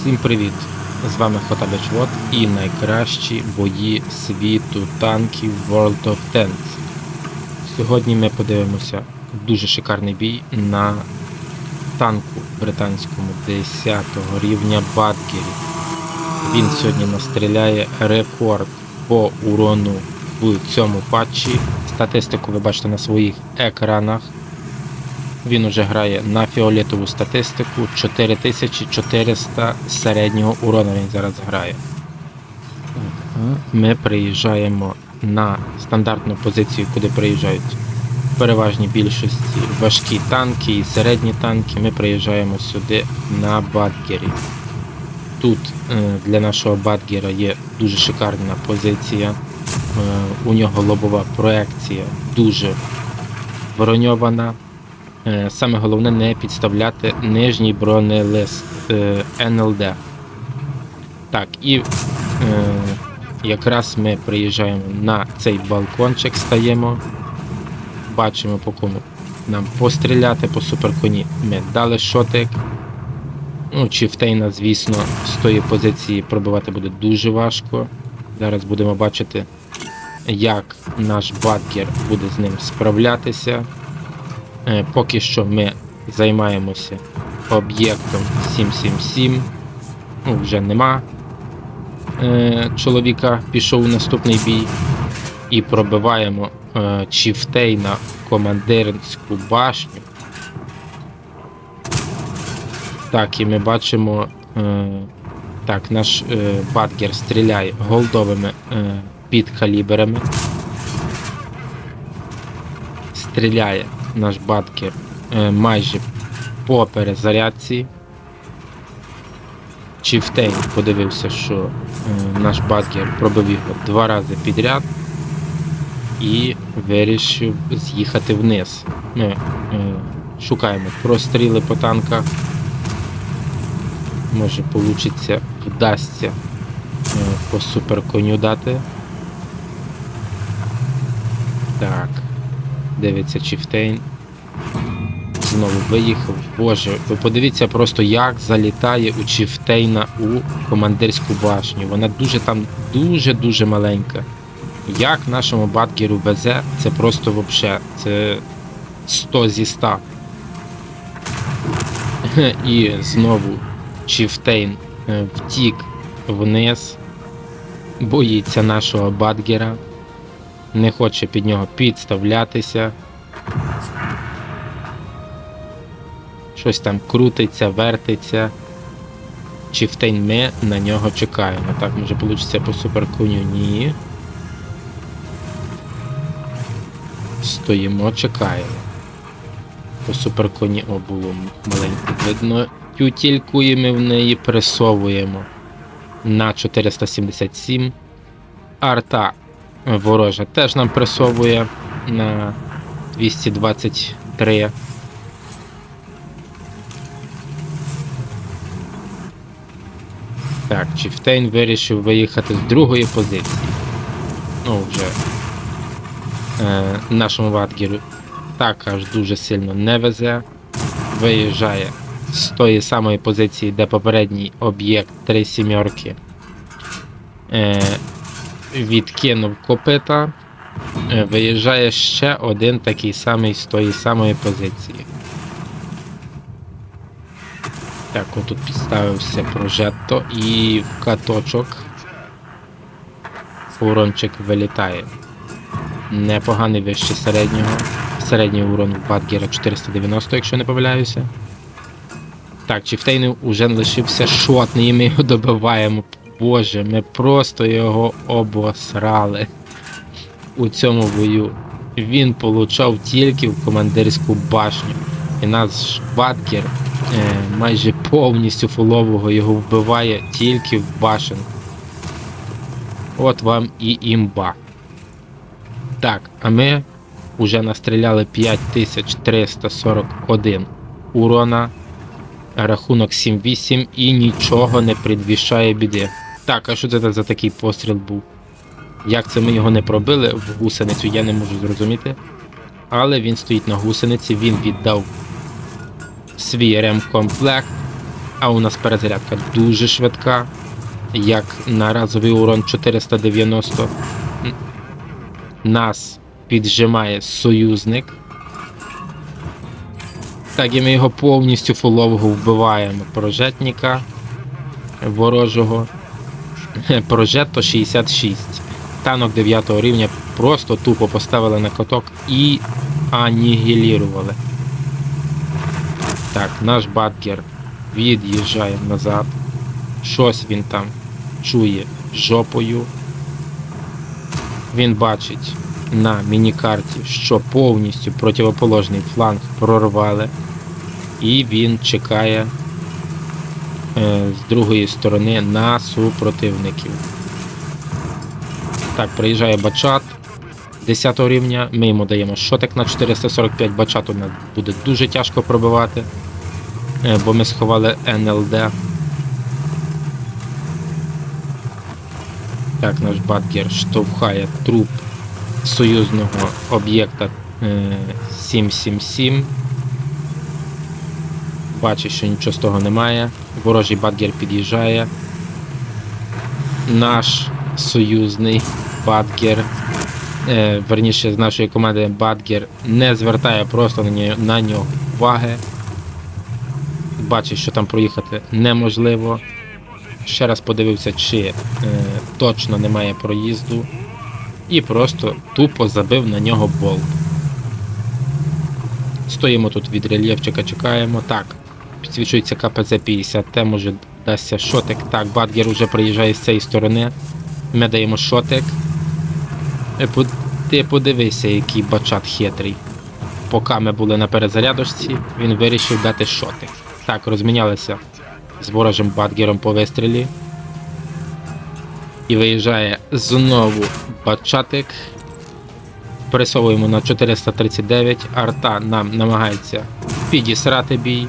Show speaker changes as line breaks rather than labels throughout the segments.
Всім привіт! З вами Хотабечвод і найкращі бої світу танків World of Tanks. Сьогодні ми подивимося дуже шикарний бій на танку британському 10 рівня Бадгері. Він сьогодні настріляє рекорд по урону в цьому патчі. Статистику ви бачите на своїх екранах. Він уже грає на фіолетову статистику 4400 середнього урона він зараз грає. Ми приїжджаємо на стандартну позицію, куди приїжджають в переважній більшості важкі танки і середні танки. Ми приїжджаємо сюди на Бадгері. Тут е, для нашого Бадгера є дуже шикарна позиція. Е, У нього лобова проекція дуже броньована. Е, Саме головне не підставляти нижній бронелист е, НЛД. Так, і е, якраз ми приїжджаємо на цей балкончик, стаємо. Бачимо, по кому нам постріляти по суперконі. Ми дали шотик. Ну, Чіфтейна, звісно, з тої позиції пробивати буде дуже важко. Зараз будемо бачити, як наш баткер буде з ним справлятися. Е, Поки що ми займаємося об'єктом 777. Ну, вже нема. Е, Чоловіка пішов у наступний бій. І пробиваємо е, Чіфтейна командирську башню. Так, і ми бачимо. Так, наш Батгер стріляє голдовими підкаліберами. Стріляє наш Баткер майже по перезарядці. Чіфтейн подивився, що е, наш Батгер пробив його два рази підряд і вирішив з'їхати вниз. Ми е, шукаємо простріли по танках. Може получиться, вдасться е, по суперконю дати. Так. Дивиться Чіфтейн. Знову виїхав. Боже, ви подивіться просто, як залітає у Чіфтейна у командирську башню. Вона дуже там дуже-дуже маленька. Як нашому баткеру везе, це просто вообще. Це 100 зі 100. І знову Чіфтейн е, втік вниз. Боїться нашого батгера. Не хоче під нього підставлятися. Щось там крутиться, вертиться. Чіфтейн ми на нього чекаємо. Так, може вийде по суперконю? Ні. Стоїмо, чекаємо. По суперконі о, було маленько видно. Тютільку і ми в неї пресовуємо на 477. Арта ворожа теж нам пресовує на 223. Так, Чіфтейн вирішив виїхати з другої позиції. Ну, вже е, нашому ватгеру також дуже сильно не везе. Виїжджає з тої самої позиції, де попередній об'єкт 3 сімерки. Е, відкинув копита. Е, виїжджає ще один такий самий з тої самої позиції. Так, отут підставився прожетто і в каточок урончик вилітає. Непоганий вище середнього. Середній урон в Бадгера 490, якщо не помиляюся. Так, Чіфтейну вже лишився шотний, і ми його добиваємо. Боже, ми просто його обосрали у цьому бою. Він получав тільки в командирську башню. І наш Баткер е, майже повністю фулового його вбиває тільки в башенку. От вам і імба. Так, а ми вже настріляли 5341 урона. Рахунок 7-8 і нічого не предвіщає біди. Так, а що це за такий постріл був? Як це ми його не пробили в гусеницю, я не можу зрозуміти. Але він стоїть на гусениці, він віддав свій ремкомплект. А у нас перезарядка дуже швидка, як на разовий урон 490. Нас піджимає союзник. Так, і ми його повністю фулового вбиваємо. Прожетника ворожого. Прожетто 66. Танок 9 рівня просто тупо поставили на каток і анігілірували. Так, наш батгер від'їжджає назад. Щось він там чує жопою. Він бачить на мінікарті, що повністю противоположний фланг прорвали. І він чекає з другої сторони на супротивників. Так, приїжджає бачат 10 рівня. Ми йому даємо шотик на 445 бачату буде дуже тяжко пробивати, е, бо ми сховали НЛД. Так, наш батгер штовхає труп союзного об'єкта е, 777. Бачить, що нічого з того немає. Ворожий батгер під'їжджає. Наш союзний батгер, е, верніше з нашої команди батгер не звертає просто на нього уваги. Бачить, що там проїхати неможливо. Ще раз подивився, чи е, точно немає проїзду. І просто тупо забив на нього болт. Стоїмо тут від рельєфчика, чекаємо. Так, підсвічується КПЗ-50, те може дасться шотик. Так, Бадгер уже приїжджає з цієї сторони. Ми даємо шотик. Е, Ти подивися, який бачат хитрий. Поки ми були на перезарядочці, він вирішив дати шотик. Так, розмінялися з ворожим Бадгером по вистрілі. І виїжджає знову бачатик. Пересовуємо на 439. Арта нам намагається підісрати бій.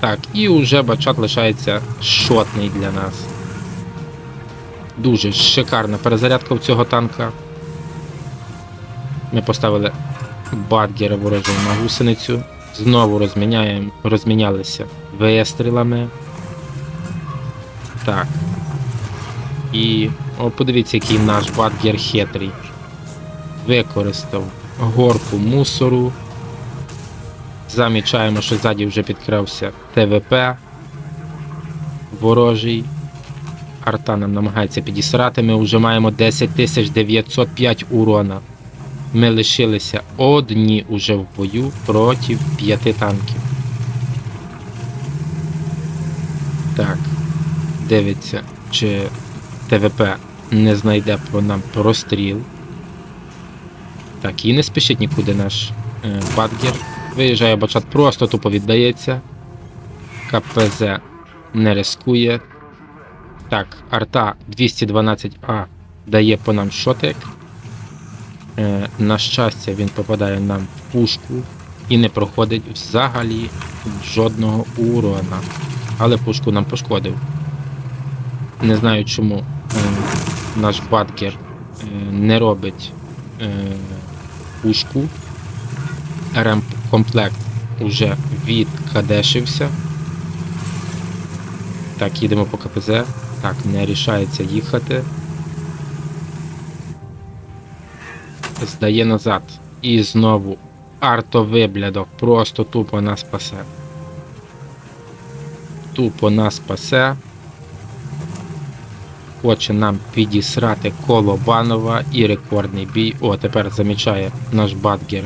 Так, і вже бачат лишається шотний для нас. Дуже шикарна перезарядка в цього танка. Ми поставили Бадгера ворожого на гусеницю. Знову розміняємо, розмінялися вистрілами. Так. І о, подивіться, який наш Бадгер хитрий. Використав горку мусору. Замічаємо, що ззаді вже підкрався ТВП ворожий. Арта нам намагається підісрати. Ми вже маємо 10 905 урона. Ми лишилися одні уже в бою проти п'яти танків. Так, дивиться, чи ТВП не знайде по нам простріл. Так, і не спішить нікуди наш е, Бадгер. Виїжджає бачат, просто тупо віддається. КПЗ не рискує. Так, арта 212А дає по нам шотик. Е, на щастя, він попадає нам в пушку і не проходить взагалі жодного урона. Але пушку нам пошкодив. Не знаю чому е, наш баткер е, не робить е, пушку. РМ комплект уже відкадешився. Так, їдемо по КПЗ. Так, не рішається їхати. Здає назад. І знову артовиблядок. Просто тупо нас спасе. Тупо нас спасе. Хоче нам підісрати коло Банова і рекордний бій. О, тепер замічає наш Батгер.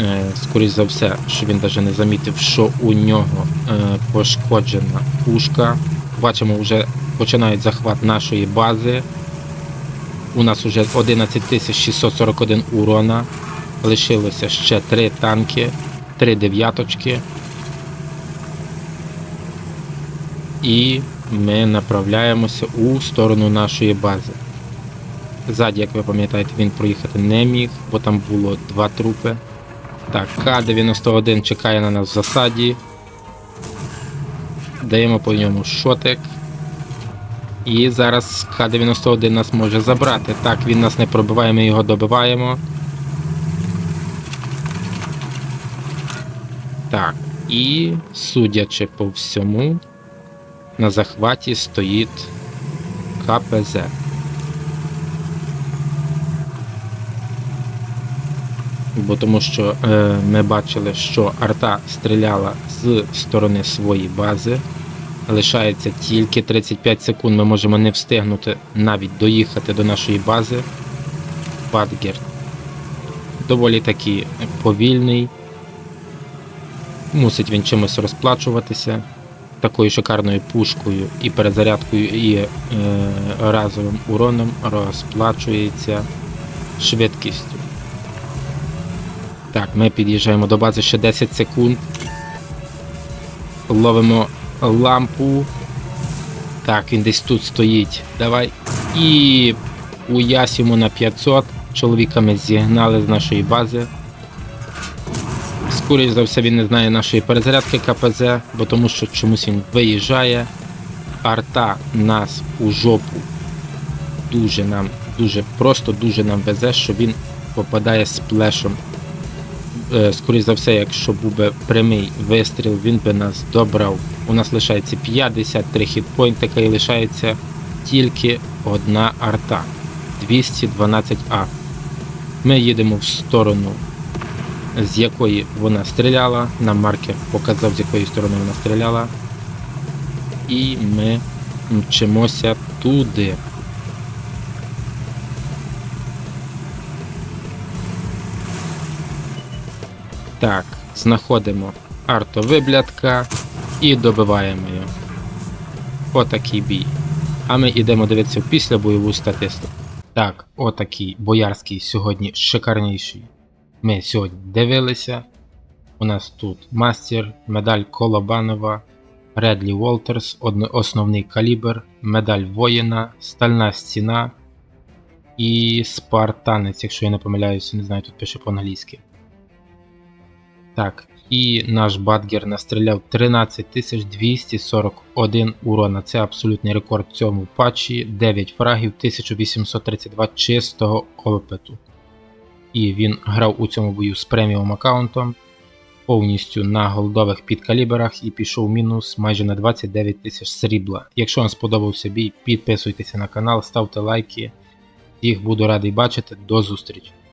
Е, скоріш за все, що він навіть не замітив, що у нього е, пошкоджена пушка. Бачимо, вже починають захват нашої бази. У нас вже 11 641 урона. Лишилося ще 3 танки, 3 дев'яточки. І ми направляємося у сторону нашої бази. Ззаді, як ви пам'ятаєте, він проїхати не міг, бо там було два трупи. Так, К-91 чекає на нас в засаді. Даємо по ньому шотик. І зараз К-91 нас може забрати. Так, він нас не пробиває, ми його добиваємо. Так, І, судячи по всьому, на захваті стоїть КПЗ. Бо тому що е, ми бачили, що арта стріляла з сторони своєї бази. Лишається тільки 35 секунд. Ми можемо не встигнути навіть доїхати до нашої бази. Бадгер доволі таки повільний. Мусить він чимось розплачуватися. Такою шикарною пушкою і перезарядкою, і е, разовим уроном розплачується швидкістю. Так, ми під'їжджаємо до бази ще 10 секунд. Ловимо лампу. Так, він десь тут стоїть. Давай. І уясимо на 500. Чоловіка ми зігнали з нашої бази. Скоріше за все, він не знає нашої перезарядки КПЗ, бо тому що чомусь він виїжджає. Арта нас у жопу дуже нам, дуже просто дуже нам везе, що він попадає з плешом. Е, Скоріше за все, якщо був би прямий вистріл, він би нас добрав. У нас лишається 53 хітпойнтика і лишається тільки одна арта 212А. Ми їдемо в сторону, з якої вона стріляла. Нам маркер показав, з якої сторони вона стріляла. І ми мчимося туди. Так, знаходимо артовиблядка і добиваємо його. Отакий бій. А ми йдемо дивитися в післябойову статистику. Так, отакий боярський сьогодні шикарніший. Ми сьогодні дивилися. У нас тут мастер, медаль Колобанова, Редлі Волтерс, основний калібр, медаль воїна, стальна стіна і спартанець, якщо я не помиляюся, не знаю, тут пише по-англійськи. Так, і наш Бадгер настріляв 13241 урона. Це абсолютний рекорд в цьому патчі. 9 фрагів, 1832 чистого опиту. І він грав у цьому бою з преміум аккаунтом повністю на голдових підкаліберах і пішов мінус майже на 29 тисяч срібла. Якщо вам сподобався бій, підписуйтеся на канал, ставте лайки. Їх буду радий бачити. До зустрічі!